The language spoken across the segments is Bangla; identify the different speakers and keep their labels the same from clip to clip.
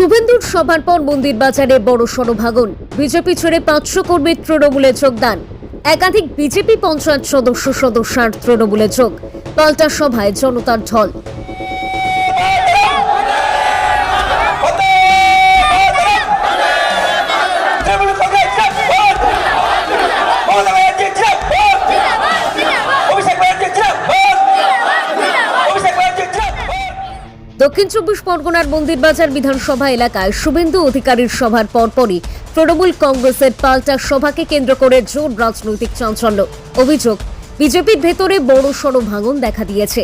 Speaker 1: শুভেন্দুর সভার পর মন্দির বাজারে বড় সড় ভাগন বিজেপি ছেড়ে পাঁচশো কর্মী তৃণমূলে যোগদান। একাধিক বিজেপি পঞ্চায়েত সদস্য সদস্যার তৃণমূলে যোগ। পাল্টা সভায় জনতার ঢল। দক্ষিণ চব্বিশ পরগনার মন্দিরবাজার বিধানসভা এলাকায় শুভেন্দু অধিকারীর সভার পরপরই তৃণমূল কংগ্রেসের পাল্টা সভাকে কেন্দ্র করে জোর রাজনৈতিক চাঞ্চল্য। অভিযোগ, বিজেপির ভেতরে বড় সড় ভাঙন দেখা দিয়েছে।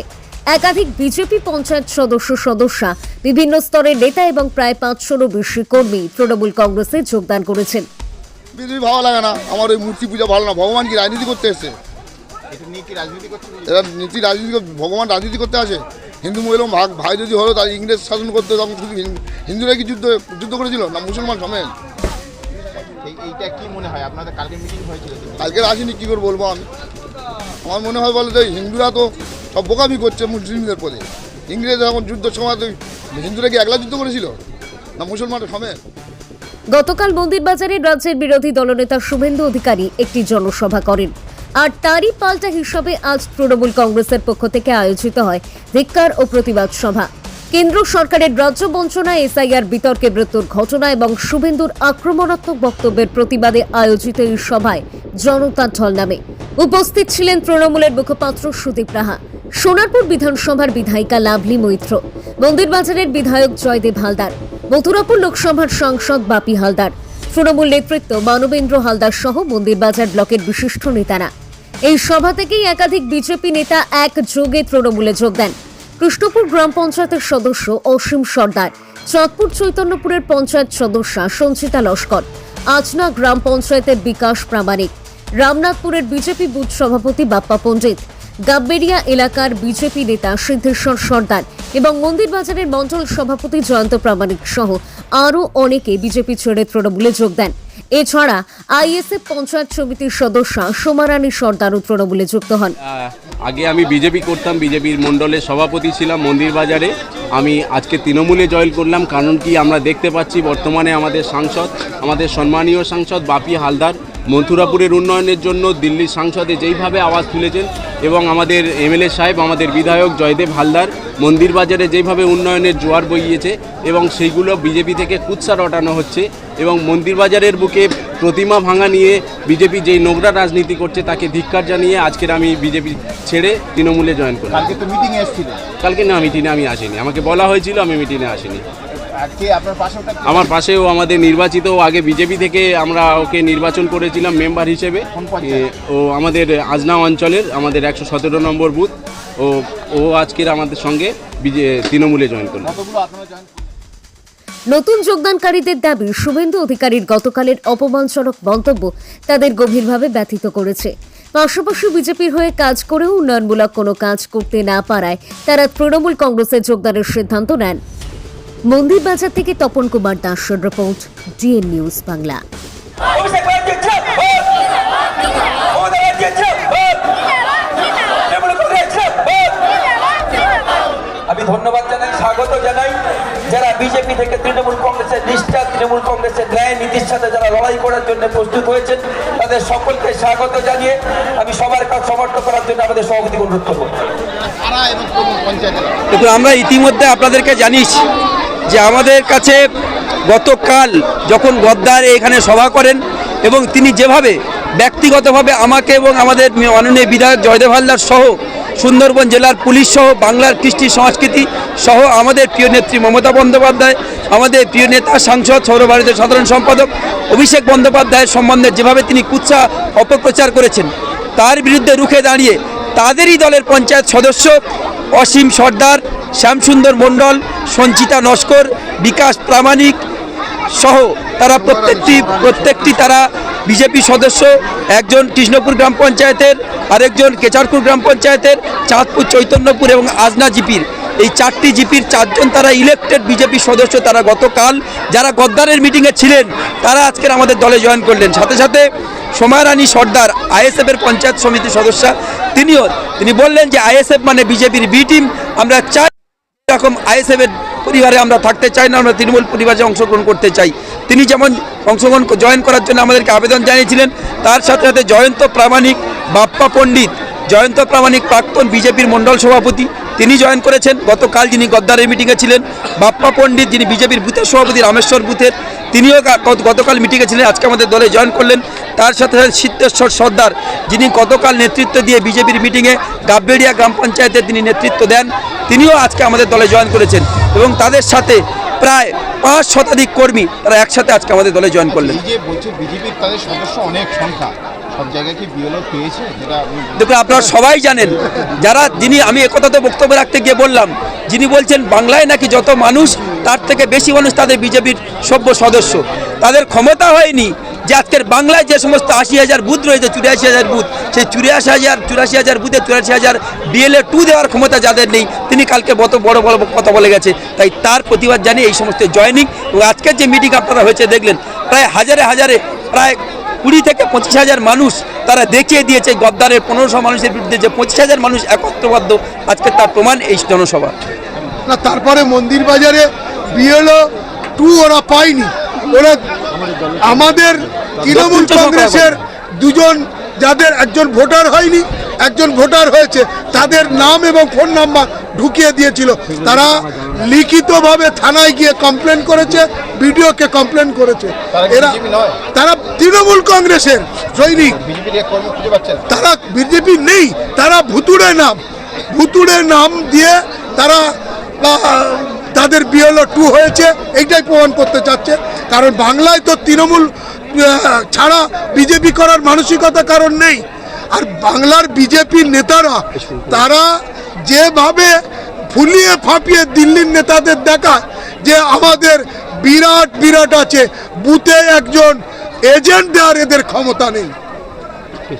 Speaker 1: একাধিক বিজেপি পঞ্চায়েত সদস্য সদস্যা, বিভিন্ন স্তরের নেতা এবং প্রায় পাঁচশোরও বেশি কর্মী তৃণমূল কংগ্রেসে যোগদান করেছেন।
Speaker 2: বিজেপি ভালো লাগে না। আমার ওই মূর্তি পূজা ভালো না। ভগবান কি রাজনীতি করতে এসছে? এরা নীতি রাজনীতি ভগবান রাজনীতি করতে আসে হিন্দু মহিলা ভাগ ভাই যদি হলো তার ইংরেজ শাসন করতে তখন শুধু হিন্দু- হিন্দুরা কি যুদ্ধ যুদ্ধ করেছিল? না মুসলমান সমেত?
Speaker 3: এই- এইটা কি মনে হয়? আপনাদের কালকে মিটিং হয়েছিল
Speaker 2: কালকে আসিনি কী করে বলব আমি? আমার মনে হয় বলে তো হিন্দুরা তো সব বোকামি করছে মুসলিমদের পরে ইংরেজ এখন যুদ্ধ সময় তো হিন্দুরা কি একলা যুদ্ধ করেছিল? না মুসলমান সমেত?
Speaker 1: গতকাল মন্দিরবাজারে রাজ্যের বিরোধী দলনেতা শুভেন্দু অধিকারী একটি জনসভা করেন। আর তারই পাল্টা হিসাবে আজ তৃণমূল কংগ্রেসের পক্ষ থেকে আয়োজিত হয় ধিক্কার ও প্রতিবাদ সভা। কেন্দ্র সরকারের রাজ্য বঞ্চনা এসআইআর বিতর্কে মৃত্যুর ঘটনা এবং শুভেন্দুর আক্রমণাত্মক বক্তব্যের প্রতিবাদে আয়োজিত এই সভায় জনতার ঢল নামে। উপস্থিত ছিলেন তৃণমূলের মুখপাত্র সুদীপ রাহা। সোনারপুর বিধানসভার বিধায়িকা লাভলি মৈত্র। মন্দিরবাজারের বিধায়ক জয়দেব হালদার। মথুরাপুর লোকসভার সাংসদ বাপি হালদার। তৃণমূল নেতৃত্ব মানবেন্দ্র হালদার সহ মন্দিরবাজার ব্লকের বিশিষ্ট নেতারা। এই সভা থেকেই একাধিক বিজেপি নেতা এক যোগে তৃণমূলে যোগ দেন। কৃষ্ণপুর গ্রাম পঞ্চায়েতের সদস্য অসীম সর্দার, চাঁদপুর চৈতন্যপুরের পঞ্চায়েত সদস্যা সঞ্চিতা লস্কর আচনা গ্রাম পঞ্চায়েতের বিকাশ প্রামাণিক, রামনাথপুরের বিজেপি বুথ সভাপতি বাপ্পা পণ্ডিত গাব্বেরিয়া এলাকার বিজেপি নেতা সিদ্ধেশ্বর সর্দার এবং মন্দিরবাজারের মণ্ডল সভাপতি জয়ন্ত প্রামাণিক সহ আরও অনেকে বিজেপি ছেড়ে তৃণমূলে যোগ দেন। এছাড়া আইএসএফ পঞ্চায়েত সমিতির সদস্য সোমারানী সর্দারও তৃণমূলে যুক্ত হন।
Speaker 4: আগে আমি বিজেপি করতাম, বিজেপির মণ্ডলের সভাপতি ছিলাম মন্দির বাজারে। আমি আজকে তৃণমূলে জয়েন করলাম, কারণ কি আমরা দেখতে পাচ্ছি বর্তমানে আমাদের সাংসদ, আমাদের সম্মানীয় সাংসদ বাপি হালদার। মথুরাপুরের উন্নয়নের জন্য দিল্লির সাংসদে যেইভাবে আওয়াজ তুলেছেন এবং আমাদের এমএলএ সাহেব আমাদের বিধায়ক জয়দেব হালদার মন্দির বাজারে যেইভাবে উন্নয়নের জোয়ার বইয়েছে এবং সেইগুলো বিজেপি থেকে কুৎসা রটানো হচ্ছে এবং মন্দির বাজারের বুকে প্রতিমা ভাঙা নিয়ে বিজেপি যেই নোংরা রাজনীতি করছে তাকে ধিক্কার জানিয়ে আজকের আমি বিজেপি ছেড়ে তৃণমূলে জয়েন করি
Speaker 3: কালকে তো মিটিং এসেছিল
Speaker 4: কালকে না মিটিংয়ে আমি আসিনি। আমাকে বলা হয়েছিল আমি মিটিংয়ে আসিনি। আমার পাশেও আমাদের নির্বাচিত ও আগে বিজেপি থেকে আমরা ওকে নির্বাচন করেছিলাম মেম্বার হিসেবে। ও আমাদের আজনা অঞ্চলের আমাদের একশো সতেরো নম্বর বুথ। ও ও আজকের আমাদের সঙ্গে বিজে তৃণমূলে জয়েন করল।
Speaker 1: নতুন যোগদানকারীদের দাবি শুভেন্দু অধিকারীর গতকালের অপমানজনক মন্তব্য তাদের গভীরভাবে ব্যথিত করেছে। পাশাপাশি বিজেপির হয়ে কাজ করেও উন্নয়নমূলক কোনো কাজ করতে না পারায় তারা তৃণমূল কংগ্রেসে যোগদানের সিদ্ধান্ত নেন। মন্দিরবাজার থেকে তপন কুমার দাসের রিপোর্ট ডিএন নিউজ বাংলা!
Speaker 5: আমি ধন্যবাদ জানাই স্বাগত জানাই যারা বিজেপি থেকে তৃণমূল কংগ্রেসের নিষ্ঠা তৃণমূল কংগ্রেসের ন্যায় নীতির সাথে যারা লড়াই করার জন্য প্রস্তুত হয়েছেন তাদের সকলকে স্বাগত জানিয়ে আমি সবার কাজ সমর্থন করার জন্য আমাদের সভাপতি অনুরোধ করব
Speaker 6: আমরা ইতিমধ্যে আপনাদেরকে জানিয়েছি যে আমাদের কাছে গতকাল যখন গদ্দার এখানে সভা করেন এবং তিনি যেভাবে ব্যক্তিগতভাবে আমাকে এবং আমাদের মাননীয় বিধায়ক জয়দেব হালদার সহ সুন্দরবন জেলার পুলিশ সহ বাংলার কৃষ্টি সংস্কৃতি সহ আমাদের প্রিয় নেত্রী মমতা বন্দ্যোপাধ্যায়, আমাদের প্রিয় নেতা সাংসদ সৌরভারতের সাধারণ সম্পাদক অভিষেক বন্দ্যোপাধ্যায়ের সম্বন্ধে যেভাবে তিনি কুৎসা অপপ্রচার করেছেন, তার বিরুদ্ধে রুখে দাঁড়িয়ে তাদেরই দলের পঞ্চায়েত সদস্য অসীম সর্দার, শ্যামসুন্দর মণ্ডল, সঞ্চিতা নস্কর, বিকাশ প্রামাণিক সহ তারা প্রত্যেকটি প্রত্যেকটি তারা বিজেপি সদস্য, একজন কৃষ্ণপুর গ্রাম পঞ্চায়েতের, আরেকজন কেচারপুর গ্রাম পঞ্চায়েতের, চাঁদপুর, চৈতন্যপুর এবং আজনা জিপির। এই চারটি জিপির চারজন তারা ইলেকটেড বিজেপি সদস্য তারা গতকাল, যারা গদ্দারের মিটিংয়ে ছিলেন, তারা আজকের আমাদের দলে জয়েন করলেন। সাথে সাথে সোমারানী সর্দার, আইএসএফের পঞ্চায়েত সমিতির সদস্যা, তিনিও তিনি বললেন যে আইএসএফ মানে বিজেপির বি টিম। আমরা চাই এরকম আইএসএফের পরিবারে আমরা থাকতে চাই, না আমরা তৃণমূল পরিবারে অংশগ্রহণ করতে চাই। তিনি যেমন অংশগ্রহণ জয়েন করার জন্য আমাদেরকে আবেদন জানিয়েছিলেন, তার সাথে সাথে জয়ন্ত প্রামাণিক, বাপ্পা পণ্ডিত জয়ন্ত প্রামাণিক প্রাক্তন বিজেপির মণ্ডল সভাপতি। তিনি জয়েন করেছেন। গতকাল যিনি গদ্দারের মিটিংয়ে ছিলেন, বাপ্পা পণ্ডিত যিনি বিজেপির বুথের সভাপতি, রামেশ্বর বুথের, তিনিও গতকাল মিটিংয়ে ছিলেন। আজকে আমাদের দলে জয়েন করলেন। তার সাথে সাথে সিদ্ধেশ্বর সর্দার, যিনি গতকাল নেতৃত্ব দিয়ে বিজেপির মিটিংয়ে গাববেড়িয়া গ্রাম পঞ্চায়েতে তিনি নেতৃত্ব দেন, তিনিও আজকে আমাদের দলে জয়েন করেছেন। এবং তাদের সাথে প্রায় পাঁচ শতাধিক কর্মী তারা একসাথে আজকে আমাদের দলে জয়েন করলেন।
Speaker 3: বিজেপির তাদের সদস্য অনেক সংখ্যা।
Speaker 6: দেখুন, আপনারা সবাই জানেন, যারা যিনি, আমি একথা তো বক্তব্য রাখতে গিয়ে বললাম, যিনি বলছেন বাংলায় নাকি যত মানুষ, তার থেকে বেশি মানুষ তাদের বিজেপির সভ্য সদস্য। তাদের ক্ষমতা হয়নি যে আজকের বাংলায় যে সমস্ত আশি হাজার বুথ রয়েছে, চুরাশি হাজার বুথ, সেই চুরাশি হাজার চুরাশি হাজার বুথে চুরাশি হাজার বিএলএ টু দেওয়ার ক্ষমতা যাদের নেই, তিনি কালকে বত বড় বড় কথা বলে গেছে। তাই তার প্রতিবাদ জানিয়ে এই সমস্ত জয়নিং এবং আজকের যে মিটিং আপনারা হয়েছে, দেখলেন, প্রায় হাজারে হাজারে, প্রায় কুড়ি থেকে পঁচিশ হাজার মানুষ তারা দেখিয়ে দিয়েছে গদ্দারের পনেরোশো মানুষের বিরুদ্ধে যে পঁচিশ হাজার মানুষ একত্রবদ্ধ আজকে তার প্রমাণ এই জনসভা।
Speaker 7: না তারপরে মন্দির বাজারে বিএলও টু ওরা পায়নি। ওরা আমাদের তৃণমূল কংগ্রেসের দুজন যাদের একজন ভোটার হয়নি একজন ভোটার হয়েছে তাদের নাম এবং ফোন নাম্বার ঢুকিয়ে দিয়েছিল। তারা লিখিতভাবে থানায় গিয়ে কমপ্লেন করেছে বিডিওকে কমপ্লেন করেছে। এরা তারা তৃণমূল কংগ্রেসের সৈনিক। তারা বিজেপি নেই তারা ভুতুড়ে নাম। ভুতুড়ে নাম দিয়ে তারা তাদের বিএলও টু হয়েছে এইটাই প্রমাণ করতে চাচ্ছে। কারণ বাংলায় তো তৃণমূল ছাড়া বিজেপি করার মানসিকতা কারণ নেই। আর বাংলার বিজেপির নেতারা, তারা যেভাবে ফুলিয়ে ফাঁপিয়ে দিল্লির নেতাদের দেখায় যে আমাদের বিরাট বিরাট আছে, বুথে একজন এজেন্ট দেওয়ার এদের ক্ষমতা নেই।